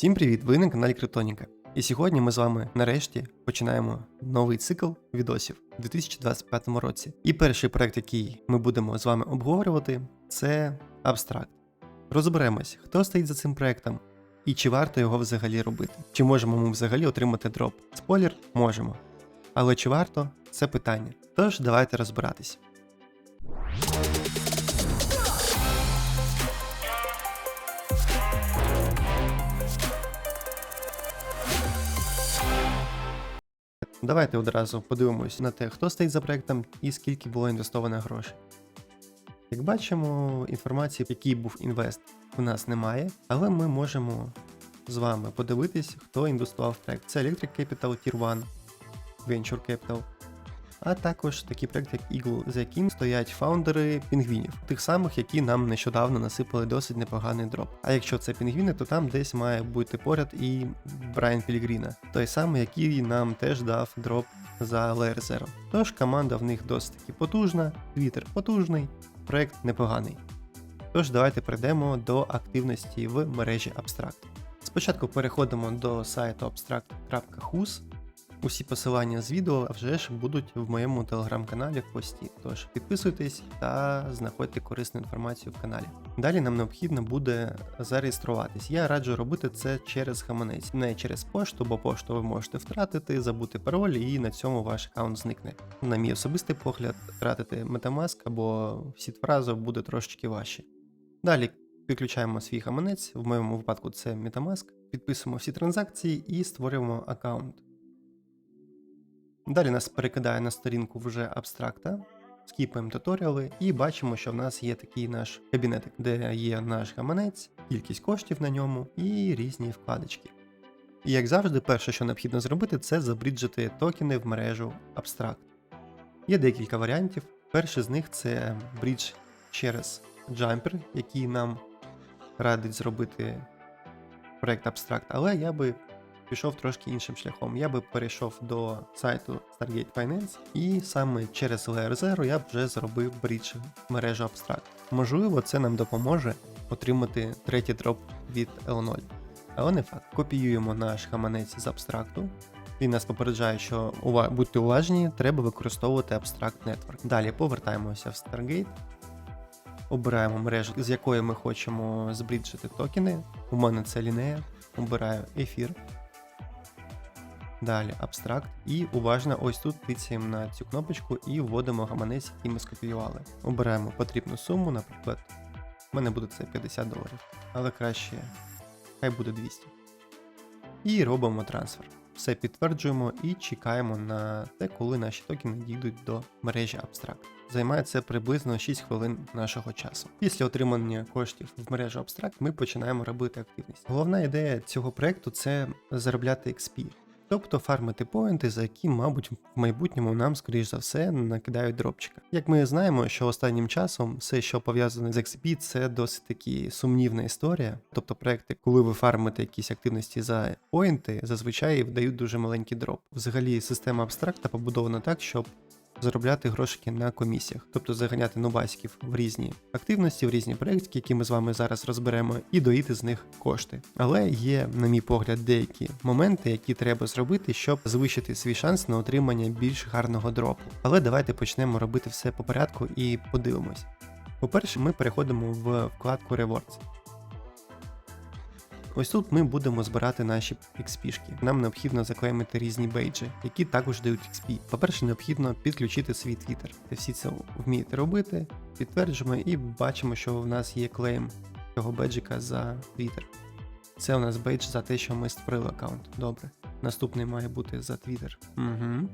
Всім привіт! Ви на каналі Криптоніка. І сьогодні ми з вами нарешті починаємо новий цикл відосів у 2025 році. І перший проект, який ми будемо з вами обговорювати, це абстракт. Розберемось, хто стоїть за цим проектом і чи варто його взагалі робити. Чи можемо ми взагалі отримати дроп? Спойлер, можемо. Але чи варто це питання. Тож давайте розбиратись. Давайте одразу подивимось на те, хто стоїть за проектом і скільки було інвестовано грошей. Як бачимо, інформації, який був інвест, у нас немає, але ми можемо з вами подивитись, хто інвестував в проект. Це Electric Capital Tier 1, Venture Capital, а також такий проект, як Eagle, за яким стоять фаундери пінгвінів, тих самих, які нам нещодавно насипали досить непоганий дроп. А якщо це пінгвіни, то там десь має бути поряд і Брайан Пілігріна, той самий, який нам теж дав дроп за Layer Zero. Тож команда в них досить таки потужна, твіттер потужний, проект непоганий. Тож давайте перейдемо до активності в мережі Abstract. Спочатку переходимо до сайту abstract.hus. Усі посилання з відео вже ж будуть в моєму телеграм-каналі в пості. Тож підписуйтесь та знаходьте корисну інформацію в каналі. Далі нам необхідно буде зареєструватись. Я раджу робити це через гаманець, не через пошту, бо пошту ви можете втратити, забути пароль, і на цьому ваш аккаунт зникне. На мій особистий погляд, втратити Metamask або сітфразу буде трошечки важче. Далі підключаємо свій гаманець, в моєму випадку це Metamask, підписуємо всі транзакції і створюємо аккаунт. Далі нас перекидає на сторінку вже абстракта, скіпаємо туторіали і бачимо, що в нас є такий наш кабінетик, де є наш гаманець, кількість коштів на ньому і різні вкладочки. І як завжди, перше, що необхідно зробити, це забриджити токени в мережу Abstract. Є декілька варіантів. Перший з них це брідж через Jumper, який нам радить зробити проект Abstract, але я би пішов трошки іншим шляхом. Я би перейшов до сайту Stargate Finance, і саме через Layer Zero я б вже зробив брідж мережу Abstract. Можливо, це нам допоможе отримати третій дроп від L0. Але не факт. Копіюємо наш гаманець з абстракту. Він нас попереджає, що будьте уважні, треба використовувати Abstract Network. Далі повертаємося в Stargate. Обираємо мережу, з якої ми хочемо збріджити токени. У мене це лінея. Обираю ефір. Далі абстракт. І уважно ось тут тицяємо на цю кнопочку і вводимо гаманець, який ми скопіювали. Обираємо потрібну суму, наприклад, в мене буде це 50 доларів, але краще хай буде 200. І робимо трансфер. Все підтверджуємо і чекаємо на те, коли наші токени дійдуть до мережі Abstract. Займає це приблизно 6 хвилин нашого часу. Після отримання коштів в мережу Abstract ми починаємо робити активність. Головна ідея цього проекту це заробляти XP. Тобто фармити поінти, за які, мабуть, в майбутньому нам, скоріш за все, накидають дропчика. Як ми знаємо, що останнім часом все, що пов'язане з XP, це досить таки сумнівна історія. Тобто проекти, коли ви фармите якісь активності за поінти, зазвичай вдають дуже маленький дроп. Взагалі, система абстракта побудована так, щоб заробляти грошики на комісіях, тобто заганяти нубаськів в різні активності, в різні проекти, які ми з вами зараз розберемо, і доїти з них кошти. Але є, на мій погляд, деякі моменти, які треба зробити, щоб звищити свій шанс на отримання більш гарного дропу. Але давайте почнемо робити все по порядку і подивимось. По-перше, ми переходимо в вкладку Rewards. Ось тут ми будемо збирати наші XP-шки. Нам необхідно заклеймити різні бейджі, які також дають XP. По-перше, необхідно підключити свій. Ви всі це вмієте робити, підтверджуємо і бачимо, що в нас є клейм цього бейджика за Twitter. Це у нас бейдж за те, що ми створили аккаунт. Добре. Наступний має бути за Twitter. Угу.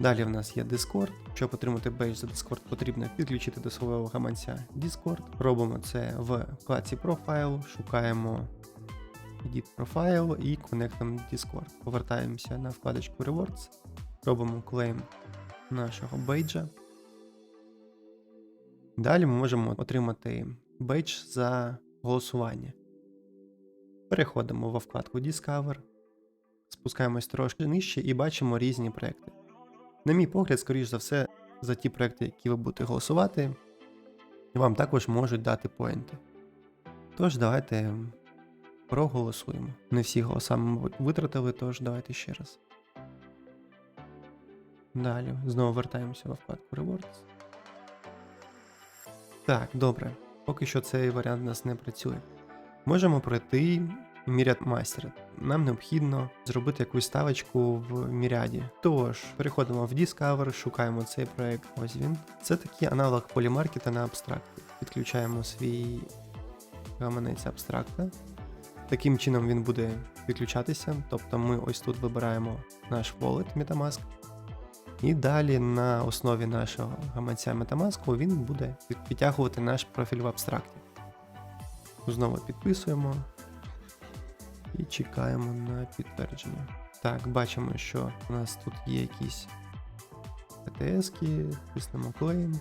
Далі в нас є Discord. Щоб отримати бейдж за Discord, потрібно підключити до свого гаманця Discord. Робимо це в вкладці Profile, шукаємо Edit Profile і конектимо Discord. Повертаємося на вкладочку Rewards, робимо клейм нашого бейджа. Далі ми можемо отримати бейдж за голосування. Переходимо во вкладку Discover, спускаємось трошки нижче і бачимо різні проекти. На мій погляд, скоріш за все, за ті проекти, які ви будете голосувати, вам також можуть дати поінти. Тож, давайте проголосуємо. Не всі голоса ми, витратили, тож давайте ще раз. Далі знову вертаємося во вкладку Rewards. Так, добре. Поки що цей варіант у нас не працює. Можемо пройти Міряд Мастер. Нам необхідно зробити якусь ставочку в міряді. Тож, переходимо в Discover, шукаємо цей проект. Ось він. Це такий аналог полімаркета на абстракті. Підключаємо свій гаманець абстракта. Таким чином він буде підключатися. Тобто ми ось тут вибираємо наш wallet Metamask. І далі на основі нашого гаманця Metamask він буде підтягувати наш профіль в абстракті. Знову підписуємо і чекаємо на підтвердження. Так, бачимо, що у нас тут є якісь ПТС-ки, тиснемо клейм.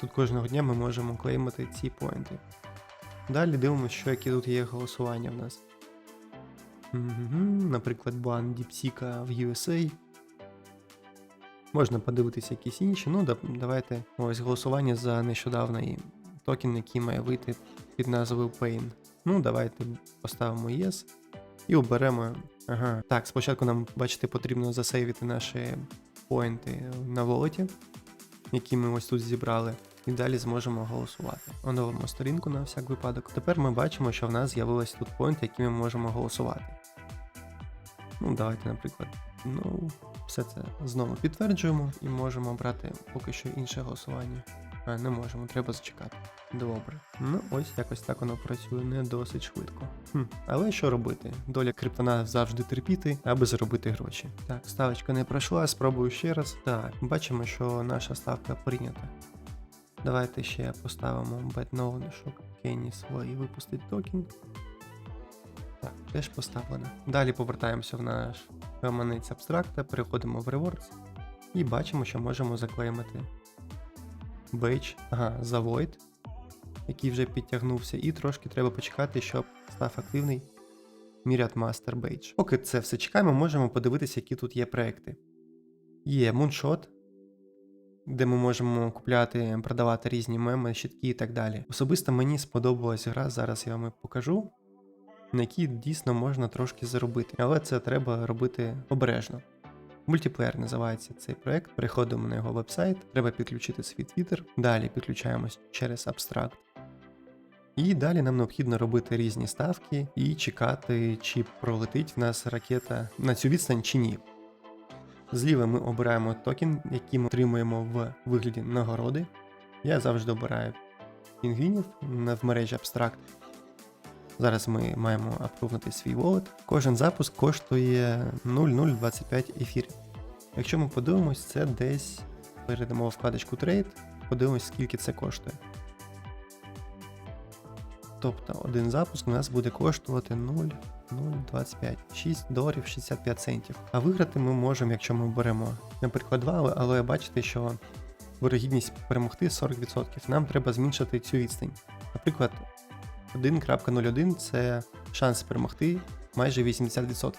Тут кожного дня ми можемо клеймити ці поінти. Далі дивимося, що які тут є голосування в нас. Мгм, Наприклад, бан DeepSeek в USA. Можна подивитися якісь інші. Ну, давайте ось голосування за нещодавний токен, який має вийти під назвою Pain. Ну, давайте поставимо Yes і оберемо. Ага. Так, спочатку нам, бачите, потрібно засейвити наші поінти на волоті, які ми ось тут зібрали. І далі зможемо голосувати. Оновимо сторінку на всяк випадок. Тепер ми бачимо, що в нас з'явились тут поінти, які ми можемо голосувати. Ну, давайте, наприклад, ну, все це знову підтверджуємо і можемо обрати поки що інше голосування. А, не можемо, треба зачекати. Добре. Ну, ось якось так воно працює не досить швидко. Хм. Але що робити? Доля криптона завжди терпіти, аби заробити гроші. Так, ставочка не пройшла, спробую ще раз. Так, бачимо, що наша ставка прийнята. Давайте ще поставимо bet known, щоб Кенні свої випустить токен. Так, теж поставлено. Далі повертаємося в наш гаманець абстракта, переходимо в Rewards і бачимо, що можемо заклеймити бейдж, ага, за Void, який вже підтягнувся, і трошки треба почекати, щоб став активний Myriad Master Badge. Поки це все чекаємо, можемо подивитися, які тут є проекти. Є Moonshot, де ми можемо купляти, продавати різні меми, щитки і так далі. Особисто мені сподобалась гра, зараз я вам покажу, на якій дійсно можна трошки заробити, але це треба робити обережно. Мультиплеєр називається цей проект. Переходимо на його вебсайт, треба підключити свій твіттер. Далі підключаємось через абстракт. І далі нам необхідно робити різні ставки і чекати, чи пролетить в нас ракета на цю відстань чи ні. Зліва ми обираємо токен, який ми отримуємо в вигляді нагороди. Я завжди обираю пінгвінів в мережі абстракт. Зараз ми маємо апрувнути свій wallet. Кожен запуск коштує 0,025 ефірів. Якщо ми подивимось, це десь перейдемо в вкладочку Trade, подивимось, скільки це коштує. Тобто один запуск у нас буде коштувати 0,025 6 доларів 65 центів. А виграти ми можемо, якщо ми беремо, наприклад, 2, але, але бачите, що вирогідність перемогти 40%. Нам треба зменшити цю відстань. Наприклад, 1.01 це шанс перемогти майже 80%.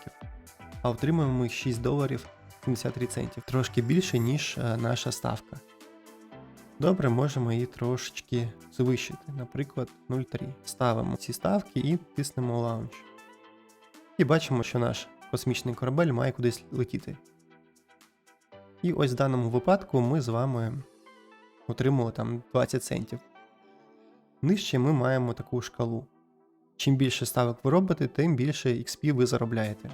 А отримуємо ми 6 доларів 73 центів. Трошки більше, ніж е, наша ставка. Добре, можемо її трошечки звищити, наприклад, 0,3. Ставимо ці ставки і тиснемо лаунч. І бачимо, що наш космічний корабель має кудись летіти. І ось в даному випадку ми з вами отримали там 20 центів. Нижче ми маємо таку шкалу. Чим більше ставок ви робите, тим більше XP ви заробляєте.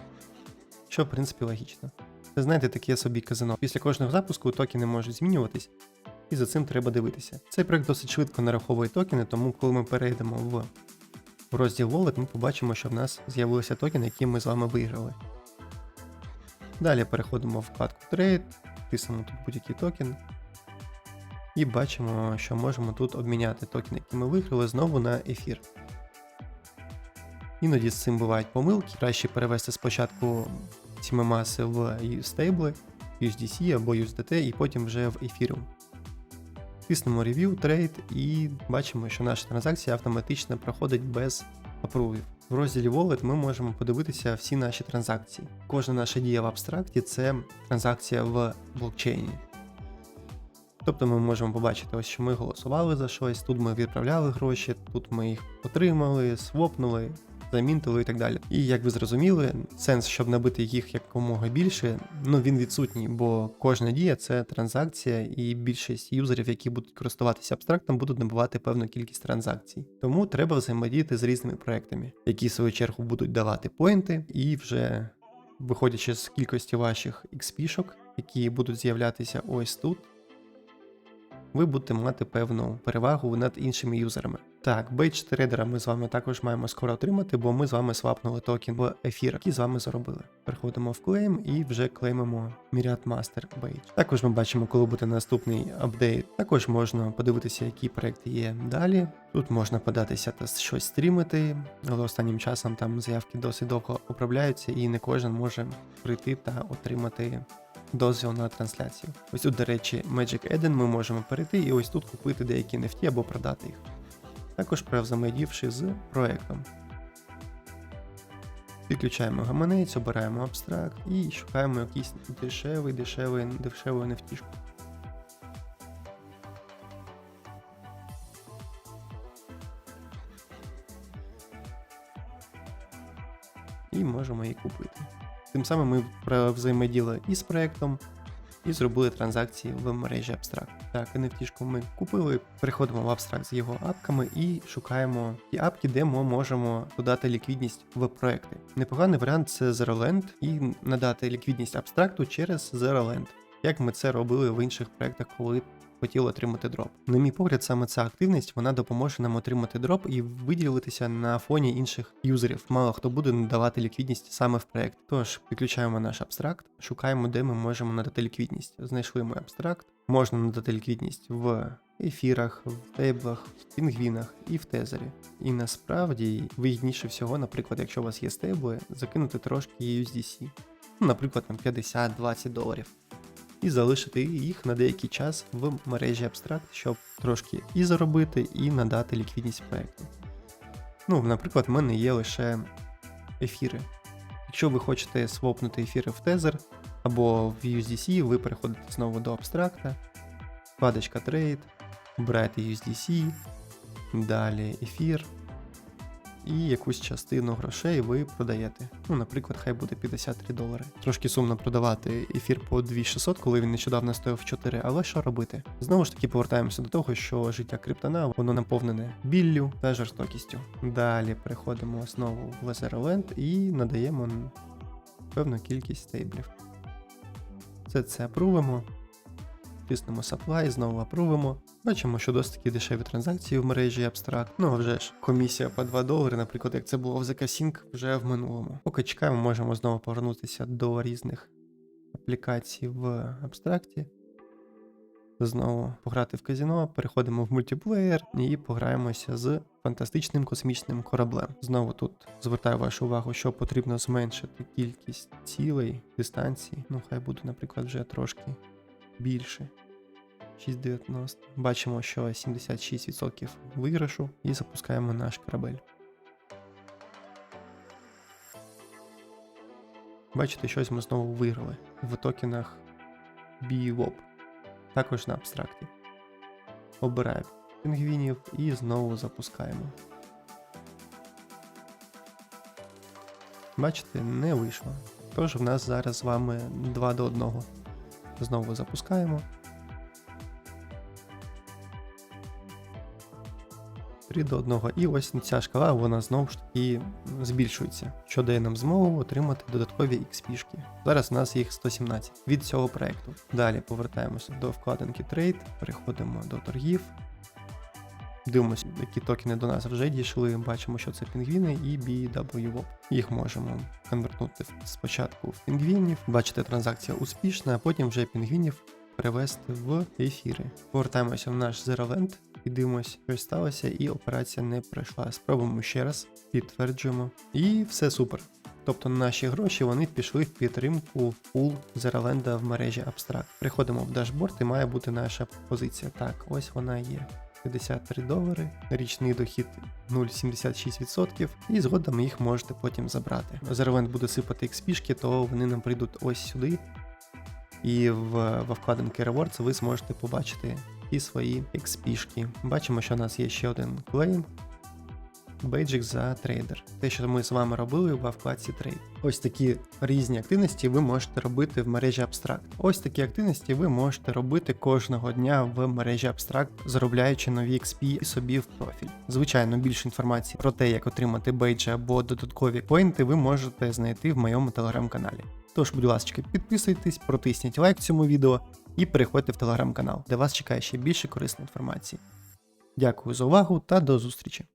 Що, в принципі, логічно. Це знаєте, таке собі казино. Після кожного запуску токени можуть змінюватись, і за цим треба дивитися. Цей проект досить швидко нараховує токени, тому коли ми перейдемо в розділ Wallet, ми побачимо, що в нас з'явилися токени, які ми з вами виграли. Далі переходимо в вкладку Trade, тиснемо тут будь-який токен. І бачимо, що можемо тут обміняти токени, які ми виграли, знову на ефір. Іноді з цим бувають помилки. Краще перевести спочатку ці маси в стейбли, USDC або USDT, і потім вже в ефіру. Тиснемо Review, Trade і бачимо, що наша транзакція автоматично проходить без апрувів. В розділі Wallet ми можемо подивитися всі наші транзакції. Кожна наша дія в абстракті це транзакція в блокчейні. Тобто ми можемо побачити, ось що ми голосували за щось, тут ми відправляли гроші, тут ми їх отримали, свопнули, замінтили і так далі. І як ви зрозуміли, сенс, щоб набити їх якомога більше, ну він відсутній, бо кожна дія це транзакція, і більшість юзерів, які будуть користуватися абстрактом, будуть набувати певну кількість транзакцій. Тому треба взаємодіяти з різними проектами, які в свою чергу будуть давати поінти, і вже виходячи з кількості ваших XP-шок, які будуть з'являтися ось тут, ви будете мати певну перевагу над іншими юзерами. Так, бейдж трейдера ми з вами також маємо скоро отримати, бо ми з вами свапнули токен в ефір, який з вами заробили. Переходимо в клейм і вже клеймимо Myriad Master Badge. Також ми бачимо, коли буде наступний апдейт. Також можна подивитися, які проекти є далі. Тут можна податися та щось стрімити, але останнім часом там заявки досить довго управляються, і не кожен може прийти та отримати дозвіл на трансляцію. Ось тут, до речі, Magic Eden ми можемо перейти і ось тут купити деякі NFT або продати їх. Також провзаємодівши з проектом. Підключаємо гаманець, обираємо абстракт і шукаємо якийсь дешевий, дешевий, дешеву NFT. І можемо її купити. Тим самим ми взаємоділи і з проектом, і зробили транзакції в мережі Abstract. Так, NFT ми купили, переходимо в Abstract з його апками і шукаємо ті апки, де ми можемо додати ліквідність в проекти. Непоганий варіант це ZeroLand і надати ліквідність абстракту через ZeroLand, як ми це робили в інших проектах, коли хотіли отримати дроп. На мій погляд, саме ця активність вона допоможе нам отримати дроп і виділитися на фоні інших юзерів. Мало хто буде надавати ліквідність саме в проект. Тож підключаємо наш абстракт, шукаємо, де ми можемо надати ліквідність. Знайшли ми абстракт, можна надати ліквідність в ефірах, в тейблах, в пінгвінах і в тезері. І насправді вигідніше всього, наприклад, якщо у вас є стейбли, закинути трошки USDC. Ну, наприклад, там 50-20 доларів і залишити їх на деякий час в мережі Abstract, щоб трошки і заробити, і надати ліквідність проекту. Ну, наприклад, в мене є лише ефіри. Якщо ви хочете свопнути ефіри в Tether або в USDC, ви переходите знову до абстракта, вкладочка Trade, обираєте USDC, далі ефір і якусь частину грошей ви продаєте. Ну, наприклад, хай буде 53 долари. Трошки сумно продавати ефір по 2600, коли він нещодавно стояв 4, але що робити? Знову ж таки повертаємося до того, що життя криптона воно наповнене біллю та жорстокістю. Далі переходимо знову в Laserland і надаємо певну кількість стейблів. Все це апрувимо. Тиснемо supply, знову апрувимо. Бачимо, що досить такі дешеві транзакції в мережі Abstract. Ну а вже ж, комісія по 2 долари, наприклад, як це було в ZK вже в минулому. Поки чекаємо, можемо знову повернутися до різних аплікацій в абстракті. Знову пограти в казіно, переходимо в мультиплеєр і пограємося з фантастичним космічним кораблем. Знову тут звертаю вашу увагу, що потрібно зменшити кількість цілей, дистанцій. Ну, хай буде, наприклад, вже трошки більше. 6,90. Бачимо, що 76% виграшу і запускаємо наш корабель. Бачите, щось ми знову виграли в токенах BWOP, також на абстракті. Обираємо пінгвінів і знову запускаємо. Бачите, не вийшло. Тож в нас зараз з вами 2 до 1. Знову запускаємо. 3 до 1. І ось ця шкала вона знову ж таки збільшується, що дає нам змогу отримати додаткові XP. Зараз у нас їх 117 від цього проекту. Далі повертаємося до вкладинки Trade, переходимо до торгів. Дивимося, які токени до нас вже дійшли. Бачимо, що це пінгвіни і BWOP. Їх можемо конвертнути спочатку в пінгвінів. Бачите, транзакція успішна, а потім вже пінгвінів перевести в ефіри. Повертаємося в наш ZeroLand і дивимося, що сталося, і операція не пройшла. Спробуємо ще раз, підтверджуємо. І все супер. Тобто наші гроші вони пішли в підтримку пул Zeraland в мережі Abstract. Приходимо в дашборд і має бути наша позиція. Так, ось вона є. 53 долари, річний дохід 0,76%, і згодом їх можете потім забрати. Зервент буде сипати XP, то вони нам прийдуть ось сюди. І в, в вкладинки Rewards ви зможете побачити і свої XP. -шки. Бачимо, що у нас є ще один клейм. Бейджик за трейдер. Те, що ми з вами робили в вкладці трейд. Ось такі різні активності ви можете робити в мережі Abstract. Ось такі активності ви можете робити кожного дня в мережі Abstract, заробляючи нові XP і собі в профіль. Звичайно, більше інформації про те, як отримати бейджі або додаткові поінти, ви можете знайти в моєму телеграм-каналі. Тож, будь ласка, підписуйтесь, протисніть лайк цьому відео і переходьте в телеграм-канал, де вас чекає ще більше корисної інформації. Дякую за увагу та до зустрічі!